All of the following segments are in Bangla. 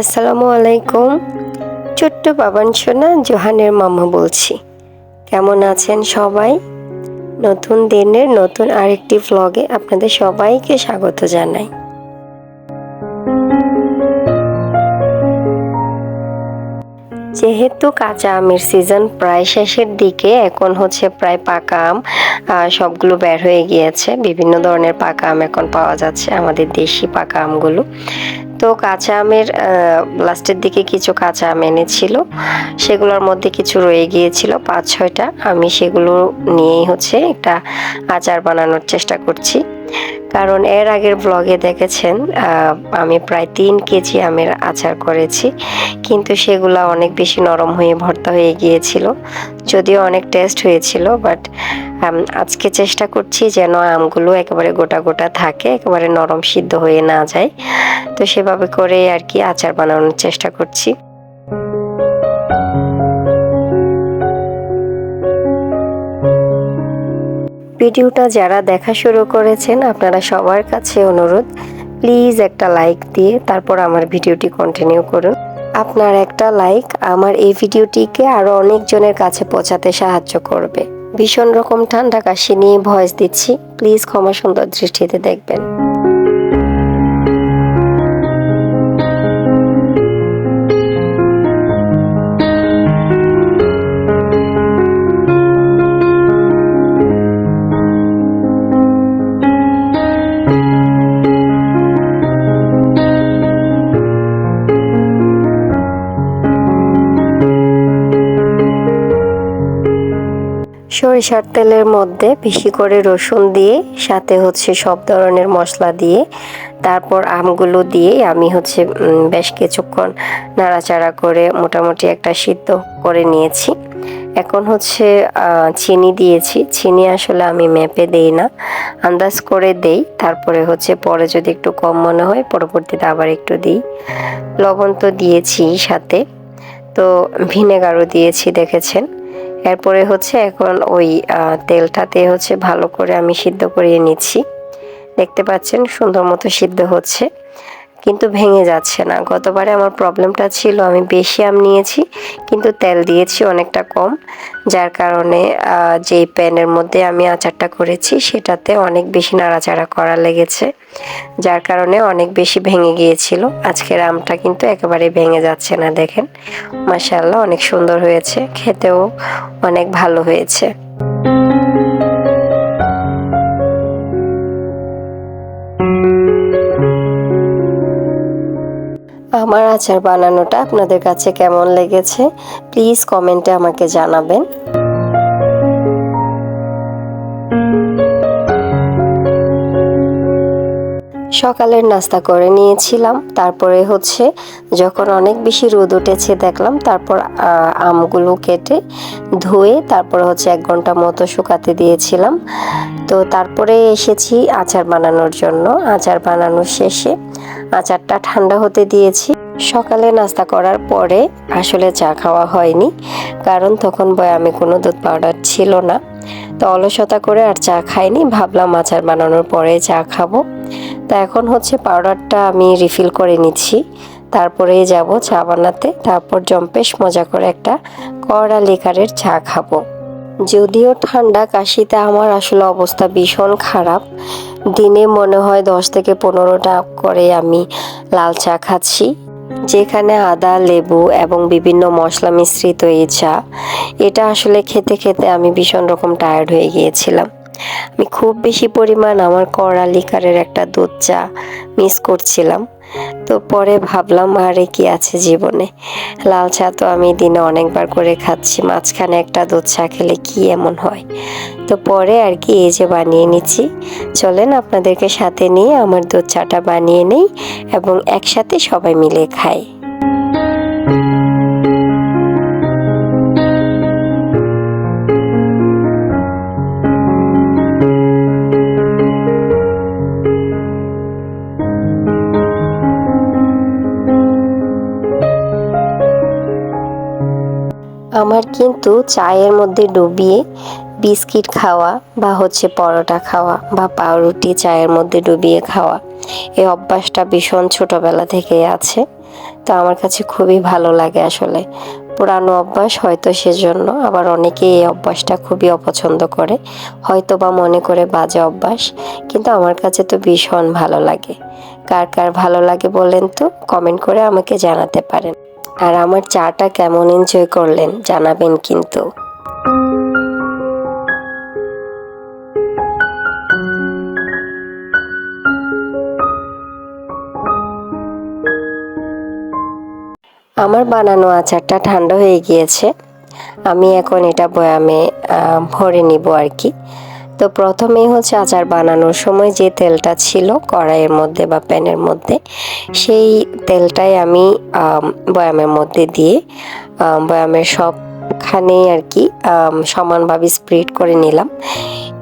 আসসালামু আলাইকুম। ছোট্ট বাবান সোনা, জোহানের মামা বলছি। কেমন আছেন সবাই? নতুন দিনের নতুন আরেকটি ভ্লগে আপনাদের সবাইকে স্বাগত জানাই। যেহেতু কাঁচা আমের সিজন প্রায় শেষের দিকে, এখন হচ্ছে প্রায় পাকা আম সবগুলো বের হয়ে গিয়েছে। বিভিন্ন ধরনের পাকা আম এখন পাওয়া যাচ্ছে, আমাদের দেশি পাকা আমগুলো। তো কাঁচা আমের লাস্টের দিকে কিছু কাঁচা আম এনেছিল। সেগুলোর মধ্যে কিছু রয়ে গিয়েছিল, পাঁচ ছয়টা। আমি সেগুলো নিয়েই হচ্ছে একটা আচার বানানোর চেষ্টা করছি। কারণ এর আগের ব্লগে দেখেছেন আমি প্রায় তিন কেজি আমের আচার করেছি, কিন্তু সেগুলো অনেক বেশি নরম হয়ে ভর্তা হয়ে গিয়েছিল, যদিও অনেক টেস্ট হয়েছিল বাট আজকে চেষ্টা করছি যেন আমগুলো একেবারে গোটা গোটা থাকে, একেবারে নরম সিদ্ধ হয়ে না যায়, তো সেভাবে করে আর কি আচার বানানোর চেষ্টা করছি। ভিডিওটা যারা দেখা শুরু করেছেন, আপনারা সবার কাছে অনুরোধ প্লিজ একটা লাইক দিয়ে তারপর আমার ভিডিওটি কন্টিনিউ করুন। আপনার একটা লাইক আমার এই ভিডিওটিকে আরও অনেকজনের কাছে পৌঁছাতে সাহায্য করবে। ভীষণ রকম ঠান্ডা কাশি নিয়ে ভয়েস দিচ্ছি প্লিজ ক্ষমা সুন্দর দৃষ্টিতে দেখবেন। সরিষার তেলের মধ্যে বেশি করে রসুন দিয়ে, সাথে হচ্ছে সব ধরনের মশলা দিয়ে, তারপর আমগুলো দিয়ে আমি হচ্ছে বেশ কিছুক্ষণ নাড়াচাড়া করে মোটামুটি একটা সিদ্ধ করে নিয়েছি। এখন হচ্ছে চিনি দিয়েছি। চিনি আসলে আমি মেপে দেই না, আন্দাজ করে দেই। তারপরে হচ্ছে পরে যদি একটু কম মনে হয়, পরবর্তীতে আবার একটু দিই। লবণ তো দিয়েছি সাথে। তো ভিনেগারও দিয়েছি, দেখেছেন? এরপরে হচ্ছে এখন ওই তেলটাতে হচ্ছে ভালো করে আমি সিদ্ধ করিয়ে নিচ্ছি। দেখতে পাচ্ছেন সুন্দর মতো সিদ্ধ হচ্ছে। কিন্তু ভেঙে যাচ্ছে না। গতবারে আমার প্রবলেমটা ছিল, আমি বেশি আম নিয়েছি, কিন্তু তেল দিয়েছি অনেকটা কম। যার কারণে যেই প্যানের মধ্যে আমি আচারটা করেছি, সেটাতে অনেক বেশি নাড়াচাড়া করা লেগেছে, যার কারণে অনেক বেশি ভেঙে গিয়েছিল। আজকের আমটা কিন্তু একেবারে ভেঙে যাচ্ছে না, দেখেন। মাসাল্লাহ অনেক সুন্দর হয়েছে, খেতেও অনেক ভালো হয়েছে। আমার আচার বানানোটা আপনাদের কাছে কেমন লেগেছে প্লিজ কমেন্টে আমাকে জানাবেন। সকালের নাস্তা করে নিয়েছিলাম, তারপরে হচ্ছে যখন অনেক বেশি রোদ উঠেছে দেখলাম, তারপর আমগুলো কেটে ধুয়ে তারপরে হচ্ছে এক ঘণ্টা মতো শুকাতে দিয়েছিলাম। তো তারপরে এসেছি আচার বানানোর জন্য। আচার বানানোর শেষে আচারটা ঠান্ডা হতে দিয়েছি। সকালে নাস্তা করার পরে আসলে চা খাওয়া হয়নি, কারণ তখন বয় আমি কোনো দুধ পাউডার ছিল না। তো অলসতা করে আর চা খাইনি, ভাবলাম আচার বানানোর পরে চা খাব। তা এখন হচ্ছে পাউডারটা আমি রিফিল করে নিচ্ছি। তারপরেই যাব চা বানাতে, তারপর জম্পেশ মজা করে একটা কড়া লিকারের চা খাব। যদিও ঠান্ডা কাশিতে আমার আসলে অবস্থা ভীষণ খারাপ দিনে মনে হয় দশ থেকে পনেরোটা করে আমি লাল চা খাচ্ছি। যেখানে আদা, লেবু এবং বিভিন্ন মশলা মিশ্রিত এই চা, এটা আসলে খেতে খেতে আমি ভীষণ রকম টায়ার্ড হয়ে গিয়েছিলাম। আমি খুব বেশি পরিমাণ আমার কড়া লিকারের একটা দুধ চা মিস করছিলাম। তো পরে ভাবলাম, আরে, কি আছে জীবনে? লাল চা তো আমি দিনে অনেকবার করে খাচ্ছি। মাঝখানে একটা দুধ চা খেলে কি এমন হয়? তো পরে আর কি এই যে বানিয়ে নিচ্ছি। চলেন আপনাদেরকে সাথে নিয়ে আমার দুধ চাটা বানিয়ে নেই এবং একসাথে সবাই মিলে খাই। কিন্তু চায়ের মধ্যে ডুবিয়ে বিস্কিট খাওয়া বা হচ্ছে পরোটা খাওয়া বা পাউরুটি চায়ের মধ্যে ডুবিয়ে খাওয়া, এই অভ্যাসটা ভীষণ ছোটবেলা থেকেই আছে। তো আমার কাছে খুবই ভালো লাগে আসলে। পুরানো অভ্যাস হয়তো সেজন্য আবার অনেকেই এই অভ্যাসটা খুবই অপছন্দ করে হয়তো বা মনে করে বাজে অভ্যাস, কিন্তু আমার কাছে তো ভীষণ ভালো লাগে। কার কার ভালো লাগে বলেন তো, কমেন্ট করে আমাকে জানাতে পারেন। আর আমার চাটা কেমন এনজয় করলেন জানাবেন কিন্তু। আমার বানানো আচারটা ঠান্ডা হয়ে গিয়েছে। আমি এখন এটা বয়ামে ভরে নিব আর কি। তো প্রথমেই হচ্ছে আচার বানানোর সময় যে তেলটা ছিল কড়াইয়ের মধ্যে বা প্যানের মধ্যে, সেই তেলটাই আমি বয়ামের মধ্যে দিয়ে বয়ামের সবখানেই আর কি সমানভাবে স্প্রেড করে নিলাম।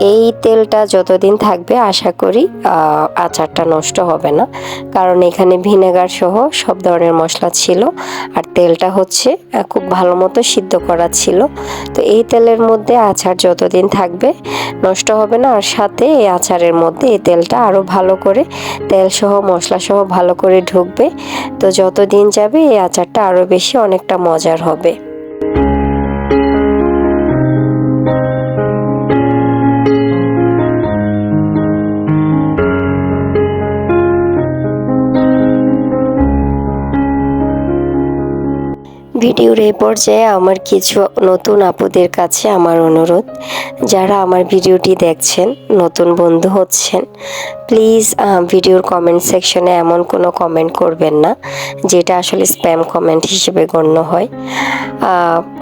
এই তেলটা যতদিন থাকবে, আশা করি আচারটা নষ্ট হবে না। কারণ এখানে ভিনেগার সহ সব ধরনের মশলা ছিল। আর তেলটা হচ্ছে খুব ভালো মতো সিদ্ধ করা ছিল। তো এই তেলের মধ্যে আচার যতদিন থাকবে, নষ্ট হবে না। আর সাথে এই আচারের মধ্যে এই তেলটা আরও ভালো করে, তেল সহ, মশলা সহ ভালো করে ঢুকবে। তো যত দিন যাবে, এই আচারটা আরও বেশি অনেকটা মজার হবে। ভিডিওর এই পর্যায়ে আমার কিছু নতুন আপুদের কাছে আমার অনুরোধ। যারা আমার ভিডিওটি দেখছেন, নতুন বন্ধু হচ্ছেন প্লিজ ভিডিওর কমেন্ট সেকশনে এমন কোনো কমেন্ট করবেন না, যেটা আসলে স্প্যাম কমেন্ট হিসেবে গণ্য হয়।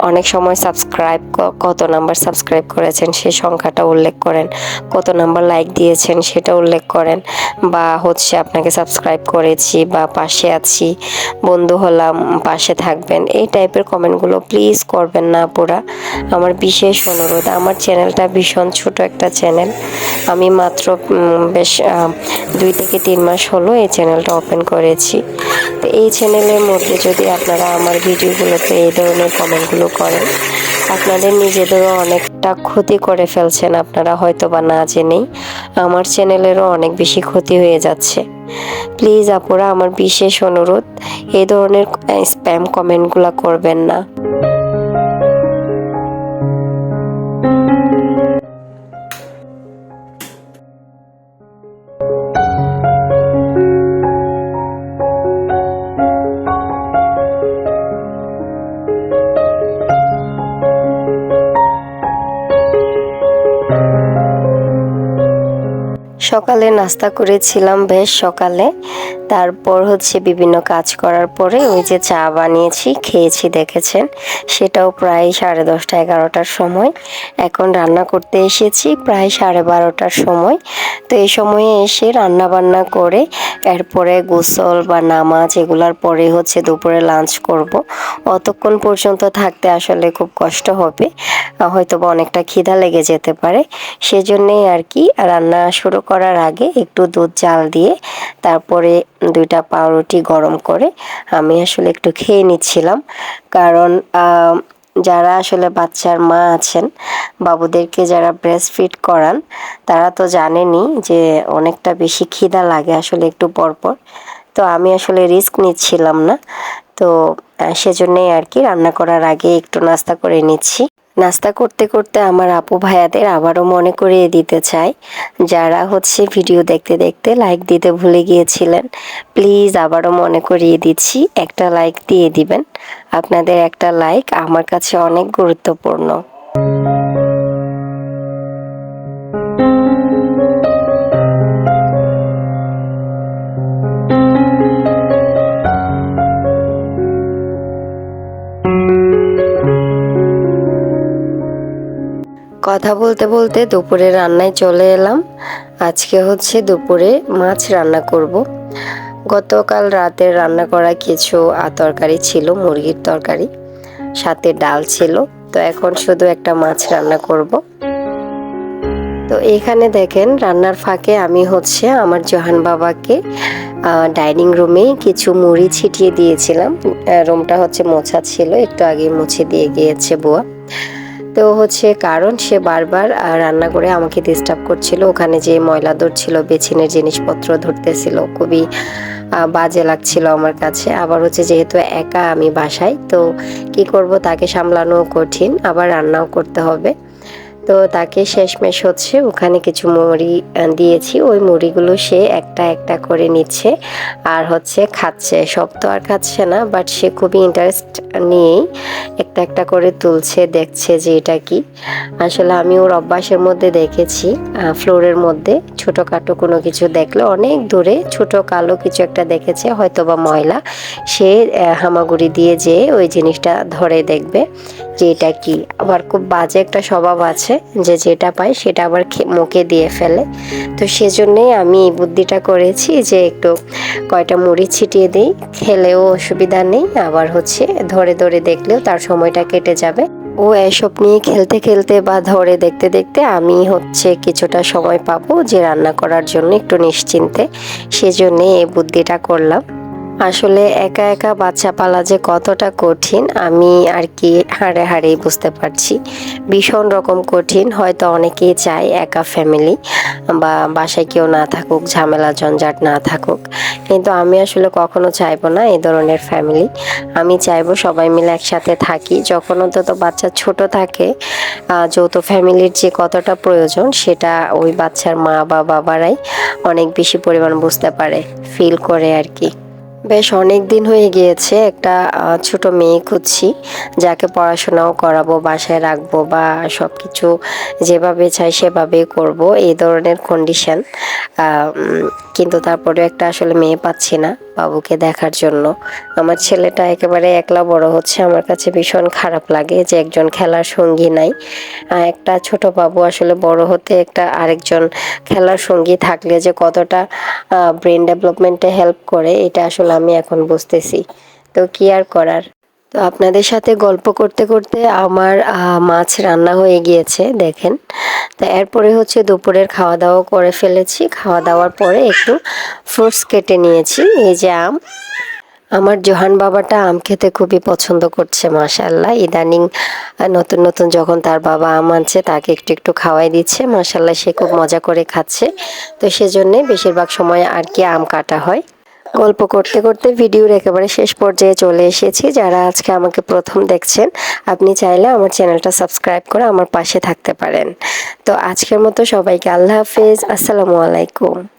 অনেক সময় সাবস্ক্রাইব কত নাম্বার সাবস্ক্রাইব করেছেন সেই সংখ্যাটা উল্লেখ করেন, কত নাম্বার লাইক দিয়েছেন সেটা উল্লেখ করেন, বা হচ্ছে আপনাকে সাবস্ক্রাইব করেছি বা পাশে আছি, বন্ধু হলাম, পাশে থাকবেন, এই টাইপের কমেন্টগুলো প্লিজ করবেন না পুরা আমার বিশেষ অনুরোধ, আমার চ্যানেলটা ভীষণ ছোট একটা চ্যানেল আমি মাত্র বেশ দুই থেকে তিন মাস হলো এই চ্যানেলটা ওপেন করেছি। এই চ্যানেলের মধ্যে যদি আপনারা আমার ভিডিওগুলোতে এই ধরনের কমেন্টগুলো করেন, আপনাদের নিজেদেরও অনেকটা ক্ষতি করে ফেলছেন আপনারা হয়তো বা না জেনেই। আমার চ্যানেলেরও অনেক বেশি ক্ষতি হয়ে যাচ্ছে। প্লিজ আপুরা, আমার বিশেষ অনুরোধ, এই ধরনের স্প্যাম কমেন্টগুলো করবেন না। সকালে নাস্তা করেছিলাম বেশ সকালে। তারপর হচ্ছে বিভিন্ন কাজ করার পরে ওই যে চা বানিয়েছি, খেয়েছি দেখেছেন। সেটাও প্রায় সাড়ে দশটা, এগারোটার সময়। এখন রান্না করতে এসেছি প্রায় সাড়ে বারোটার সময়। তো এই সময়ে এসে রান্না বান্না করে এরপরে গোসল বা নামাজ এগুলার পরে হচ্ছে দুপুরে লাঞ্চ করব। অতক্ষণ পর্যন্ত থাকতে আসলে খুব কষ্ট হবে। হয়তো বা অনেকটা খিদা লেগে যেতে পারে। সেজন্যেই আর কি রান্না শুরু করার আগে একটু দুধ জাল দিয়ে তারপরে দুইটা পাউরুটি গরম করে আমি আসলে একটু খেয়ে নিচ্ছিলাম। কারণ যারা আসলে বাচ্চার মা আছেন, বাবুদেরকে যারা ব্রেস্ট ফিড করান, তারা তো জানেনই যে অনেকটা বেশি খিদা লাগে আসলে একটু পরপর। তো আমি আসলে রিস্ক নিচ্ছিলাম না। তো সেজন্যই আর কি রান্না করার আগে একটু নাস্তা করে নিচ্ছি। নাস্তা করতে করতে আমার আপু ভাইয়াদের আবারও মনে করিয়ে দিতে চাই। যারা হচ্ছে ভিডিও দেখতে দেখতে লাইক দিতে ভুলে গিয়েছিলেন প্লিজ আবারও মনে করিয়ে দিচ্ছি, একটা লাইক দিয়ে দিবেন। আপনাদের একটা লাইক আমার কাছে অনেক গুরুত্বপূর্ণ। কথা বলতে বলতে দুপুরে রান্নায় চলে এলাম। আজকে হচ্ছে দুপুরে মাছ রান্না করব। গতকাল রাতে রান্না করা কিছু তরকারি ছিল, মুরগির তরকারি, সাথে ডাল ছিল। তো এখন শুধু একটা মাছ রান্না করব। তো এখানে দেখেন রান্নার ফাঁকে আমি হচ্ছে আমার জহান বাবাকে ডাইনিং রুমে কিছু মুড়ি ছিটিয়ে দিয়েছিলাম। রুমটা হচ্ছে মোছা ছিল, একটু আগে মুছে দিয়ে গিয়েছে বুয়া। তো হচ্ছে কারণ সে বারবার রান্না করে আমাকে ডিস্টার্ব করছিল। ওখানে যে ময়লা ধরছিল বেছিনের জিনিসপত্র ধরতেছিল। খুবই বাজে লাগছিল আমার কাছে। আবার হচ্ছে যেহেতু একা আমি বাসায়, তো কি করব? তাকে সামলানো কঠিন, আবার রান্নাও করতে হবে। তো তাকে শেষমেশ হচ্ছে ওখানে কিছু মুড়ি দিয়েছি। ওই মুড়িগুলো সে একটা একটা করে নিচ্ছে আর হচ্ছে খাচ্ছে। সব তো আর খাচ্ছে না বাট সে খুবই ইন্টারেস্ট নিয়েই একটা একটা করে তুলছে, দেখছে যে এটা কি। আসলে আমি ওর অভ্যাসের মধ্যে দেখেছি ফ্লোরের মধ্যে ছোটোখাটো কোনো কিছু দেখলে। অনেক দূরে ছোট কালো কিছু একটা দেখেছে হয়তো বা ময়লা। সে হামাগুড়ি দিয়ে যেয়ে ওই জিনিসটা ধরে দেখবে। যে এটা কি? আবার খুব বাজে একটা স্বভাব আছে যে যেটা পায় সেটা আবার মুখে দিয়ে ফেলে। তো সেজন্যই আমি এই বুদ্ধিটা করেছি যে একটু কয়টা মুড়ি ছিটিয়ে দিই, খেলেও অসুবিধা নেই। আবার হচ্ছে ধরে ধরে দেখলেও তার সময়টা কেটে যাবে। ও এসব নিয়ে খেলতে খেলতে বা ধরে দেখতে দেখতে আমি হচ্ছে কিছুটা সময় পাবো যে রান্না করার জন্য একটু নিশ্চিন্তে। সেজন্য এই বুদ্ধিটা করলাম। আসলে একা একা বাচ্চা পালা যে কতটা কঠিন, আমি আর কি হাড়ে হাড়েই বুঝতে পারছি। ভীষণ রকম কঠিন, হয়তো অনেকেই চায় একা ফ্যামিলি বা বাসায় কেউ না থাকুক, ঝামেলা ঝঞ্ঝাট না থাকুক। কিন্তু আমি আসলে কখনো চাইব না এই ধরনের ফ্যামিলি আমি চাইব সবাই মিলে একসাথে থাকি। যখন অন্তত বাচ্চা ছোট থাকে যৌথ ফ্যামিলির যে কতটা প্রয়োজন, সেটা ওই বাচ্চার মা বা বাবারাই অনেক বেশি পরিমাণ বুঝতে পারে ফিল করে আর কি। বেশ অনেক দিন হয়ে গিয়েছে একটা ছোট মেয়ে খুঁজছি, যাকে পড়াশোনাও করাবো, বাসায় রাখব বা সব কিছু যেভাবে চাই সেভাবেই করব, এই ধরনের কন্ডিশন কিন্তু তারপরে একটা আসলে মেয়ে পাচ্ছি না। বাবুকে দেখার জন্য। আমার ছেলেটা একেবারে একলা বড় হচ্ছে, আমার কাছে ভীষণ খারাপ লাগে যে একজন খেলার সঙ্গী নাই। একটা ছোট বাবু আসলে বড় হতে একটা আরেকজন খেলার সঙ্গী থাকলে যে কতটা ব্রেন ডেভেলপমেন্টে হেল্প করে, এটা আসলে আমি এখন বুঝতেছি। তো কি আর করার? তো আপনাদের সাথে গল্প করতে করতে আমার মাছ রান্না হয়ে গিয়েছে, দেখেন। তো এরপরে হচ্ছে দুপুরের খাওয়া দাওয়া করে ফেলেছি। খাওয়া দাওয়ার পরে একটু ফ্রুটস কেটে নিয়েছি, এই যে আম। আমার জোহান বাবাটা আম খেতে খুবই পছন্দ করছে মাশাল্লাহ ইদানিং নতুন নতুন যখন তার বাবা আম আনছে, তাকে একটু একটু খাওয়াই দিচ্ছে। মাশাল্লাহ সে খুব মজা করে খাচ্ছে। তো সেজন্যে বেশিরভাগ সময় আর কি আম কাটা হয়। গল্প করতে করতে ভিডিওর একেবারে শেষ পর্যায়ে চলে এসেছি। যারা আজকে আমাকে প্রথম দেখছেন, আপনি চাইলে আমার চ্যানেলটা সাবস্ক্রাইব করে আমার পাশে থাকতে পারেন। তো আজকের মতো সবাইকে আল্লাহ হাফেজ। আসসালামু আলাইকুম।